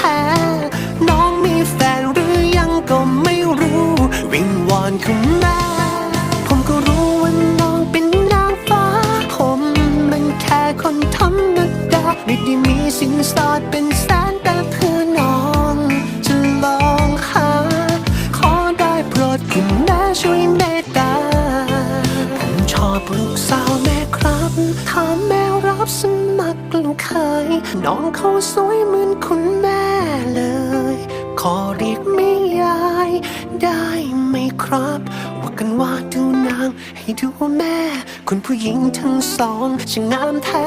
แท้ น้องมีแฟนหรือยังก็ไม่รู้ วิงวอนคุณแม่ ผมก็รู้ว่าน้องเป็นนางฟ้า ผมมันแค่คนธรรมดาไม่ได้มีสินสอดเป็นแสนแต่เพื่อน้องจะลองหา ขอได้โปรดคุณแม่ช่วยเมตตา ผมชอบลูกสาวแม่ครับถามแม่รับสมัครลูกเคยน้องเขาสวยเหมือนคุณแม่ ขอเรียกแม่ยายได้ไหมครับ ว่ากันว่าดูนางให้ดูแม่ คุณผู้หญิงทั้งสองช่างงามแท้